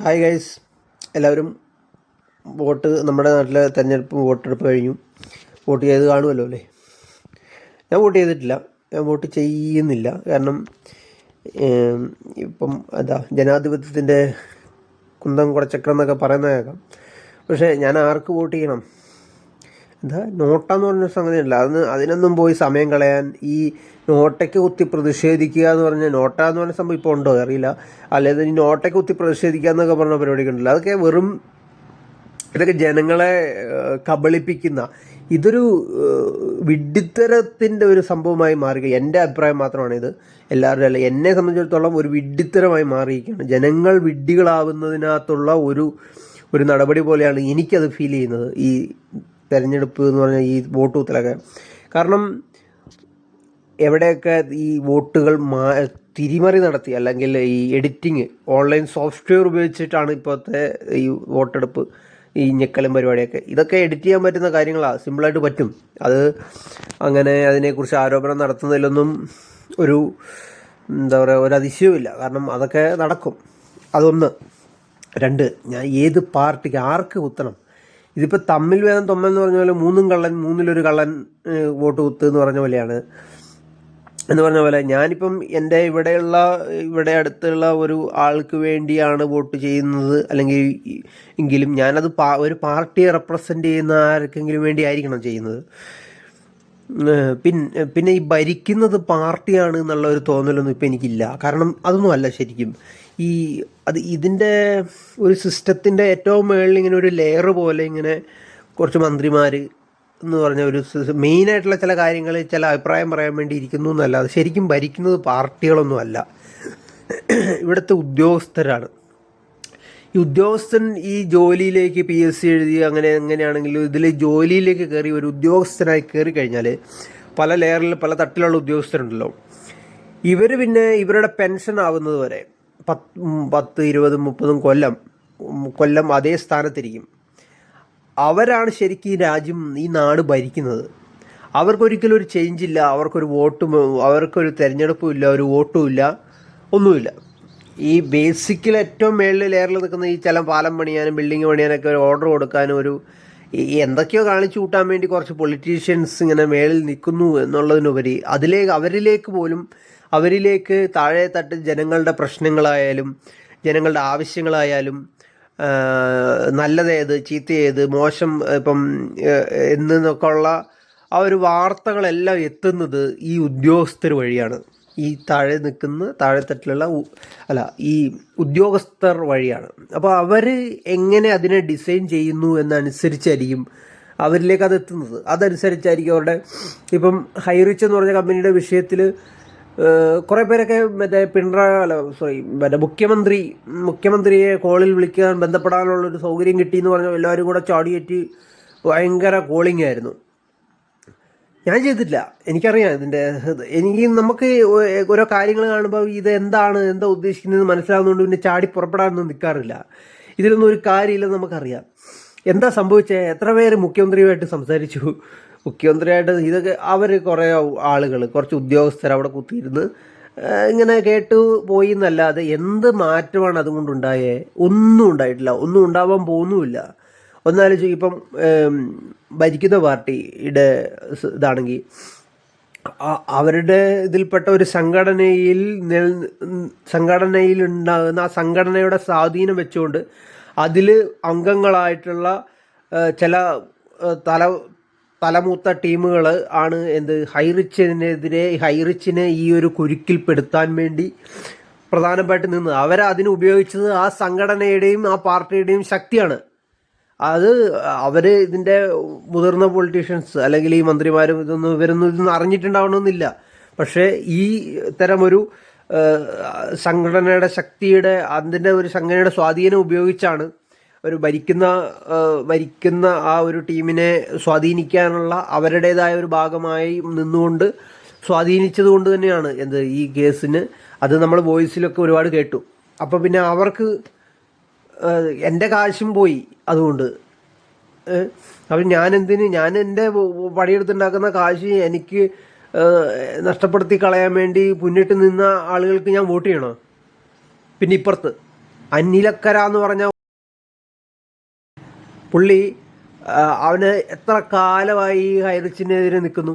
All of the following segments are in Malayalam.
ഹായ് ഗൈസ് എല്ലാവരും വോട്ട് നമ്മുടെ നാട്ടിലെ തെരഞ്ഞെടുപ്പ് വോട്ടെടുപ്പ് കഴിഞ്ഞു. വോട്ട് ചെയ്ത് കാണുമല്ലോ അല്ലേ? ഞാൻ വോട്ട് ചെയ്തിട്ടില്ല. ഞാൻ വോട്ട് ചെയ്യുന്നില്ല. കാരണം ഇപ്പം എന്താ ജനാധിപത്യത്തിന്റെ കുന്തം കുറച്ചക്രം എന്നൊക്കെ പറയുന്ന കേൾക്കാം. പക്ഷേ ഞാൻ ആർക്ക് വോട്ട് ചെയ്യണം? എന്താ നോട്ടാന്ന് പറഞ്ഞ സംഗതിയല്ല. അതിന് അതിനൊന്നും പോയി സമയം കളയാൻ ഈ നോട്ടയ്ക്ക് കുത്തി പ്രതിഷേധിക്കുക എന്ന് പറഞ്ഞാൽ നോട്ട എന്ന് പറഞ്ഞ സംഭവം ഇപ്പോൾ ഉണ്ടോ? അറിയില്ല. അല്ലെങ്കിൽ ഈ നോട്ടയ്ക്ക് കുത്തി പ്രതിഷേധിക്കുക എന്നൊക്കെ പറഞ്ഞ പരിപാടി ഉണ്ടല്ലോ അതൊക്കെ വെറും ഇതൊക്കെ ജനങ്ങളെ കബളിപ്പിക്കുന്ന ഇതൊരു വിഡ്ഢിത്തരത്തിന്റെ ഒരു സംഭവമായി മാറുക. എന്റെ അഭിപ്രായം മാത്രമാണ് ഇത്. എല്ലാവരുടെ അല്ല എന്നെ സംബന്ധിച്ചിടത്തോളം ഒരു വിഡ്ഢിത്തരമായി മാറിയിരിക്കുകയാണ്. ജനങ്ങൾ വിഡ്ഢികളാവുന്നതിനകത്തുള്ള ഒരു ഒരു നടപടി പോലെയാണ് എനിക്കത് ഫീൽ ചെയ്യുന്നത് ഈ തെരഞ്ഞെടുപ്പ് എന്ന് പറഞ്ഞാൽ ഈ വോട്ട് കുത്തലൊക്കെ. കാരണം എവിടെയൊക്കെ ഈ വോട്ടുകൾ മാ തിരിമറി നടത്തി അല്ലെങ്കിൽ ഈ എഡിറ്റിങ് ഓൺലൈൻ സോഫ്റ്റ്വെയർ ഉപയോഗിച്ചിട്ടാണ് ഇപ്പോഴത്തെ ഈ വോട്ടെടുപ്പ് ഈ ഞെക്കലും പരിപാടിയൊക്കെ. ഇതൊക്കെ എഡിറ്റ് ചെയ്യാൻ പറ്റുന്ന കാര്യങ്ങളാണ് സിമ്പിളായിട്ട് പറ്റും. അത് അങ്ങനെ അതിനെക്കുറിച്ച് ആരോപണം നടത്തുന്നതിലൊന്നും ഒരു എന്താ പറയുക ഒരു അതിശയവുമില്ല കാരണം അതൊക്കെ നടക്കും. അതൊന്ന്. രണ്ട് ഞാൻ ഏത് പാർട്ടിക്ക് ആർക്ക് കുത്തണം? ഇതിപ്പോൾ തമ്മിൽ വേദം തൊമ്മൽ എന്ന് പറഞ്ഞ പോലെ മൂന്നും കള്ളൻ മൂന്നിലൊരു കള്ളൻ വോട്ട് കുത്ത് എന്ന് പറഞ്ഞ പോലെയാണ്. എന്ന് പറഞ്ഞ പോലെ ഞാനിപ്പം എന്റെ ഇവിടെയുള്ള ഇവിടെ അടുത്തുള്ള ഒരു ആൾക്ക് വേണ്ടിയാണ് വോട്ട് ചെയ്യുന്നത്. അല്ലെങ്കിൽ എങ്കിലും ഞാനത് പാ- ഒരു പാർട്ടിയെ റെപ്രസെന്റ് ചെയ്യുന്ന ആർക്കെങ്കിലും വേണ്ടി ആയിരിക്കണം ചെയ്യുന്നത് പിന്നെ പിന്നെ ഈ ഭരിക്കുന്നത് പാർട്ടിയാണ് എന്നുള്ള ഒരു തോന്നലൊന്നും ഇപ്പം എനിക്കില്ല. കാരണം അതൊന്നും അല്ല ശരിക്കും. ഈ അത് ഇതിന്റെ ഒരു സിസ്റ്റത്തിന്റെ ഏറ്റവും മുകളിൽ ഇങ്ങനെ ഒരു ലെയർ പോലെ ഇങ്ങനെ കുറച്ച് മന്ത്രിമാർ എന്ന് പറഞ്ഞ ഒരു മെയിനായിട്ടുള്ള ചില കാര്യങ്ങൾ ചില അഭിപ്രായം പറയാൻ വേണ്ടി ഇരിക്കുന്നു എന്നല്ല. അത് ശരിക്കും ഭരിക്കുന്നത് പാർട്ടികളൊന്നുമല്ല. ഇവിടുത്തെ ഉദ്യോഗസ്ഥരാണ്. ഈ ഉദ്യോഗസ്ഥൻ ഈ ജോലിയിലേക്ക് പി എസ് സി എഴുതി അങ്ങനെ എങ്ങനെയാണെങ്കിലും ഇതിൽ ജോലിയിലേക്ക് കയറി ഒരു ഉദ്യോഗസ്ഥനായി കയറി കഴിഞ്ഞാൽ പല ലെയറിൽ പല തട്ടിലുള്ള ഉദ്യോഗസ്ഥരുണ്ടല്ലോ. ഇവർ പിന്നെ ഇവരുടെ പെൻഷൻ ആവുന്നത് വരെ പത്ത് പത്ത് ഇരുപതും മുപ്പതും കൊല്ലം കൊല്ലം അതേ സ്ഥാനത്തിരിക്കും. അവരാണ് ശരിക്കും ഈ രാജ്യം ഈ നാട് ഭരിക്കുന്നത്. അവർക്കൊരിക്കലും ഒരു ചേഞ്ച് ഇല്ല. അവർക്കൊരു വോട്ടും അവർക്കൊരു തെരഞ്ഞെടുപ്പും ഇല്ല. ഒരു വോട്ടും ഇല്ല. ഒന്നുമില്ല. ഈ ബേസിക്കിൽ ഏറ്റവും മേളിൽ ലെയറിൽ നിൽക്കുന്ന ഈ ചില പാലം പണിയാനും ബിൽഡിംഗ് പണിയാനൊക്കെ ഒരു ഓർഡർ കൊടുക്കാനും ഒരു എന്തൊക്കെയോ കാണിച്ചു കൂട്ടാൻ വേണ്ടി കുറച്ച് പൊളിറ്റീഷ്യൻസ് ഇങ്ങനെ മേളിൽ നിൽക്കുന്നു എന്നുള്ളതിനുപരി അതിലേക്ക് അവരിലേക്ക് പോലും അവരിലേക്ക് താഴെ തട്ട് ജനങ്ങളുടെ പ്രശ്നങ്ങളായാലും ജനങ്ങളുടെ ആവശ്യങ്ങളായാലും നല്ലതേത് ചീത്തയേത് മോശം ഇപ്പം എന്നൊക്കെ ഉള്ള ആ ഒരു വാർത്തകളെല്ലാം എത്തുന്നത് ഈ ഉദ്യോഗസ്ഥർ വഴിയാണ്. ഈ താഴെ നിൽക്കുന്ന താഴെത്തട്ടിലുള്ള അല്ല ഈ ഉദ്യോഗസ്ഥർ വഴിയാണ്. അപ്പോൾ അവർ എങ്ങനെ അതിനെ ഡിസൈൻ ചെയ്യുന്നു എന്നനുസരിച്ചായിരിക്കും അവരിലേക്ക് അത് എത്തുന്നത്. അതനുസരിച്ചായിരിക്കും അവരുടെ ഇപ്പം ഹൈറിച്ച് എന്ന് പറഞ്ഞ കമ്പനിയുടെ വിഷയത്തിൽ കുറേ പേരൊക്കെ മറ്റേ പിണറായി അല്ല സോറി മറ്റേ മുഖ്യമന്ത്രി മുഖ്യമന്ത്രിയെ കോളിൽ വിളിക്കാൻ ബന്ധപ്പെടാനുള്ള ഒരു സൗകര്യം കിട്ടി എന്ന് പറഞ്ഞാൽ എല്ലാവരും കൂടെ ചാടിയേറ്റ് ഭയങ്കര കോളിംഗ് ആയിരുന്നു. ഞാൻ ചെയ്തിട്ടില്ല. എനിക്കറിയാം ഇതിന്റെ എനിക്ക് നമുക്ക് ഓരോ കാര്യങ്ങൾ കാണുമ്പോൾ ഇത് എന്താണ് എന്താ ഉദ്ദേശിക്കുന്നത് മനസ്സിലാവുന്നതുകൊണ്ട് പിന്നെ ചാടി പുറപ്പെടാനൊന്നും നിൽക്കാറില്ല ഇതിലൊന്നും ഒരു കാര്യമില്ലെന്ന് നമുക്കറിയാം. എന്താ സംഭവിച്ചത് എത്ര പേര് മുഖ്യമന്ത്രിയുമായിട്ട് സംസാരിച്ചു? മുഖ്യമന്ത്രിയായിട്ട് ഇതൊക്കെ അവർ കുറേ ആളുകൾ കുറച്ച് ഉദ്യോഗസ്ഥർ അവിടെ കുത്തിയിരുന്ന് ഇങ്ങനെ കേട്ടു പോയി എന്നല്ലാതെ എന്ത് മാറ്റമാണ് അതുകൊണ്ടുണ്ടായേ ഒന്നും ഉണ്ടായിട്ടില്ല. ഒന്നും ഉണ്ടാവാൻ പോകുന്നുമില്ല ഒന്നാലോചിച്ച് ഇപ്പം ഭരിക്കുന്ന പാർട്ടിയുടെ ഇതാണെങ്കിൽ അവരുടെ ഇതിൽപ്പെട്ട ഒരു സംഘടനയിൽ നിൽ സംഘടനയിൽ ഉണ്ടാകുന്ന ആ സംഘടനയുടെ സ്വാധീനം വെച്ചുകൊണ്ട് അതിൽ അംഗങ്ങളായിട്ടുള്ള ചില തല തലമൂത്ത ടീമുകൾ ആണ് എന്ത് ഹൈറിച്ചിനെതിരെ ഹൈറിച്ചിനെ ഈ ഒരു കുരുക്കിൽപ്പെടുത്താൻ വേണ്ടി പ്രധാനമായിട്ട് നിന്ന് അവരതിന് ഉപയോഗിച്ചത് ആ സംഘടനയുടെയും ആ പാർട്ടിയുടെയും ശക്തിയാണ്. അത് അവർ ഇതിന്റെ മുതിർന്ന പൊളിറ്റീഷ്യൻസ് അല്ലെങ്കിൽ ഈ മന്ത്രിമാരും ഇതൊന്നും ഇവരൊന്നും ഇതൊന്നും അറിഞ്ഞിട്ടുണ്ടാവണമെന്നില്ല. പക്ഷേ ഈ തരം ഒരു സംഘടനയുടെ ശക്തിയുടെ അതിന്റെ ഒരു സംഘടനയുടെ സ്വാധീനം ഉപയോഗിച്ചാണ് ഒരു ഭരിക്കുന്ന ഭരിക്കുന്ന ആ ഒരു ടീമിനെ സ്വാധീനിക്കാനുള്ള അവരുടേതായ ഒരു ഭാഗമായി നിന്നുകൊണ്ട് സ്വാധീനിച്ചത് കൊണ്ട് തന്നെയാണ് എന്ത് ഈ കേസിന്. അത് നമ്മൾ വോയിസിലൊക്കെ ഒരുപാട് കേട്ടു. അപ്പോൾ പിന്നെ അവർക്ക് എന്റെ കാശും പോയി അതുകൊണ്ട്. അപ്പം ഞാനെന്തിന് ഞാൻ എന്റെ പണിയെടുത്തുണ്ടാക്കുന്ന കാശ് എനിക്ക് നഷ്ടപ്പെടുത്തി കളയാൻ വേണ്ടി മുന്നിട്ട് നിന്ന ആളുകൾക്ക് ഞാൻ വോട്ട് ചെയ്യണോ? പിന്നെ ഇപ്പുറത്ത്. അനിലക്കര എന്ന് പറഞ്ഞ പുള്ളി അവന് എത്ര കാലമായി ഈ ഹൈറിച്ചിനെതിരെ നിൽക്കുന്നു.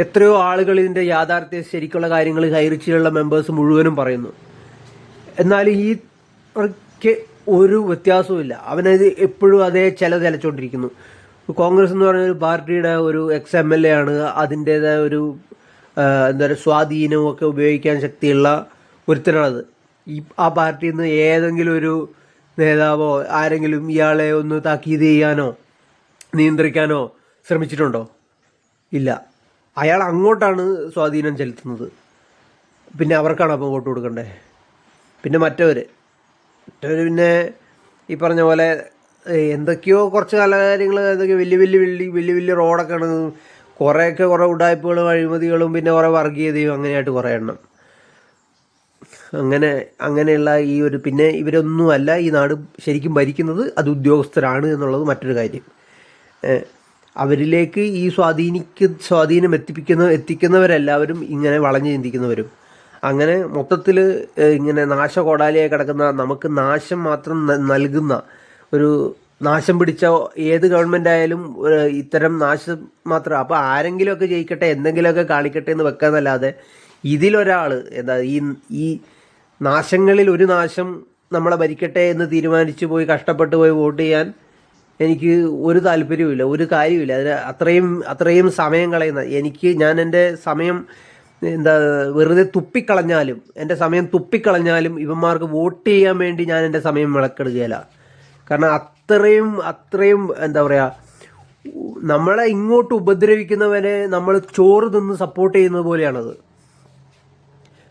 എത്രയോ ആളുകൾ ഇതിന്റെ യാഥാർത്ഥ്യ ശരിക്കുള്ള കാര്യങ്ങൾ ഹൈറിച്ചിലുള്ള മെമ്പേഴ്സ് മുഴുവനും പറയുന്നു. എന്നാൽ ഈ ഒരു വ്യത്യാസവുമില്ല. അവനത് എപ്പോഴും അതേ ചില തലച്ചോണ്ടിരിക്കുന്നു. കോൺഗ്രസ് എന്ന് പറയുന്ന ഒരു പാർട്ടിയുടെ ഒരു എക്സ് എം എൽ എ ആണ്. അതിന്റേതായ ഒരു എന്താ പറയുക സ്വാധീനവും ഒക്കെ ഉപയോഗിക്കാൻ ശക്തിയുള്ള ഒരുത്തനാണത്. ഈ ആ പാർട്ടിയിൽ നിന്ന് ഏതെങ്കിലും ഒരു നേതാവോ ആരെങ്കിലും ഇയാളെ ഒന്ന് താക്കീത് ചെയ്യാനോ നിയന്ത്രിക്കാനോ ശ്രമിച്ചിട്ടുണ്ടോ? ഇല്ല. അയാൾ അങ്ങോട്ടാണ് സ്വാധീനം ചെലുത്തുന്നത്. പിന്നെ അവർക്കാണ് അപ്പം വോട്ട് കൊടുക്കണ്ടേ? പിന്നെ മറ്റവർ മറ്റവർ പിന്നെ ഈ പറഞ്ഞ പോലെ എന്തൊക്കെയോ കുറച്ച് കലാകാര്യങ്ങൾ കാര്യങ്ങൾ എന്തൊക്കെയോ വലിയ വലിയ വലിയ വലിയ വലിയ റോഡൊക്കെയാണ്. കുറേയൊക്കെ കുറേ ഉടായ്പകളും അഴിമതികളും പിന്നെ കുറേ വർഗീയതയും അങ്ങനെയായിട്ട് കുറേ എണ്ണം. അങ്ങനെ അങ്ങനെയുള്ള ഈ ഒരു പിന്നെ ഇവരൊന്നുമല്ല ഈ നാട് ശരിക്കും ഭരിക്കുന്നത് അത് ഉദ്യോഗസ്ഥരാണ് എന്നുള്ളത് മറ്റൊരു കാര്യം. അവരിലേക്ക് ഈ സ്വാധീനിക്ക് സ്വാധീനം എത്തിപ്പിക്കുന്ന എത്തിക്കുന്നവരെല്ലാവരും ഇങ്ങനെ വളഞ്ഞു ചിന്തിക്കുന്നവരും. അങ്ങനെ മൊത്തത്തിൽ ഇങ്ങനെ നാശകോടാലിയായി കിടക്കുന്ന നമുക്ക് നാശം മാത്രം നൽകുന്ന ഒരു നാശം പിടിച്ച ഏത് ഗവൺമെന്റ് ആയാലും ഇത്തരം നാശം മാത്രം അപ്പോൾ ആരെങ്കിലുമൊക്കെ ജയിക്കട്ടെ എന്തെങ്കിലുമൊക്കെ കാണിക്കട്ടെ എന്ന് വെക്കാന്നല്ലാതെ ഇതിലൊരാൾ എന്താ ഈ ഈ നാശങ്ങളിൽ ഒരു നാശം നമ്മളെ ഭരിക്കട്ടെ എന്ന് തീരുമാനിച്ചു പോയി കഷ്ടപ്പെട്ട് പോയി വോട്ട് ചെയ്യാൻ എനിക്ക് ഒരു താല്പര്യവുമില്ല ഒരു കാര്യമില്ല അതിന് അത്രയും അത്രയും സമയം കളയുന്ന എനിക്ക് ഞാൻ എന്റെ സമയം എന്താ വെറുതെ തുപ്പിക്കളഞ്ഞാലും എന്റെ സമയം തുപ്പിക്കളഞ്ഞാലും ഇവന്മാർക്ക് വോട്ട് ചെയ്യാൻ വേണ്ടി ഞാൻ എന്റെ സമയം വിളക്കെടുക്കുകയില്ല കാരണം അത്രയും അത്രയും എന്താ പറയുക നമ്മളെ ഇങ്ങോട്ട് ഉപദ്രവിക്കുന്നവരെ നമ്മൾ ചോറ് തിന്ന് സപ്പോർട്ട് ചെയ്യുന്നത് പോലെയാണത്.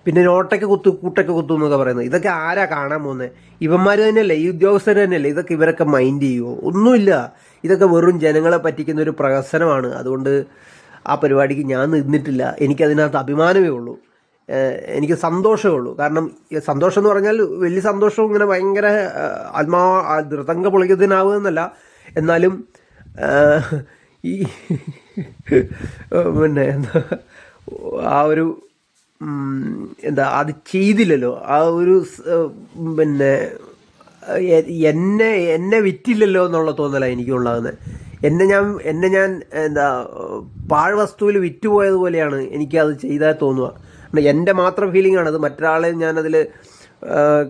പിന്നെ നോട്ടൊക്കെ കുത്തു കൂട്ടൊക്കെ കുത്തു എന്നൊക്കെ പറയുന്നത്. ഇതൊക്കെ ആരാ കാണാൻ പോകുന്നത് ഇവന്മാർ തന്നെയല്ലേ ഈ ഉദ്യോഗസ്ഥർ തന്നെയല്ലേ? ഇതൊക്കെ ഇവരൊക്കെ മൈൻഡ് ചെയ്യുമോ ഒന്നുമില്ല. ഇതൊക്കെ വെറും ജനങ്ങളെ പറ്റിക്കുന്ന ഒരു പ്രഹസനമാണ്. അതുകൊണ്ട് ആ പരിപാടിക്ക് ഞാൻ നിന്നിട്ടില്ല. എനിക്കതിനകത്ത് അഭിമാനമേ ഉള്ളൂ. എനിക്ക് സന്തോഷമേ ഉള്ളൂ. കാരണം സന്തോഷം എന്ന് പറഞ്ഞാൽ വലിയ സന്തോഷം ഇങ്ങനെ ഭയങ്കര ആത്മാ ദൃതങ്ക പൊളിക്കുന്നതിനാവുന്നല്ല എന്നാലും ഈ പിന്നെ എന്താ ആ ഒരു എന്താ അത് ചെയ്തില്ലല്ലോ. ആ ഒരു പിന്നെ എന്നെ എന്നെ വിറ്റില്ലല്ലോ എന്നുള്ള തോന്നലാണ് എനിക്കുണ്ടാകുന്നത് എന്നെ ഞാൻ എന്നെ ഞാൻ എന്താ പാഴ്വസ്തുവിൽ വിറ്റുപോയതുപോലെയാണ് എനിക്കത് ചെയ്താൽ തോന്നുക. എന്റെ മാത്രം ഫീലിംഗ് ആണ്. അത് മറ്റൊരാളെ ഞാനതിൽ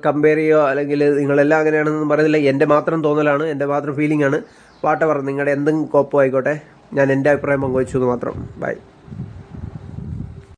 കമ്പയർ ചെയ്യോ അല്ലെങ്കിൽ നിങ്ങളെല്ലാം അങ്ങനെയാണെന്നൊന്നും പറയുന്നില്ല. എന്റെ മാത്രം തോന്നലാണ്. എന്റെ മാത്രം ഫീലിംഗ് ആണ്. വാട്ടവർ നിങ്ങളുടെ എന്തും കോപ്പം ആയിക്കോട്ടെ. ഞാൻ എന്റെ അഭിപ്രായം പങ്കുവച്ചു എന്ന് മാത്രം. ബൈ.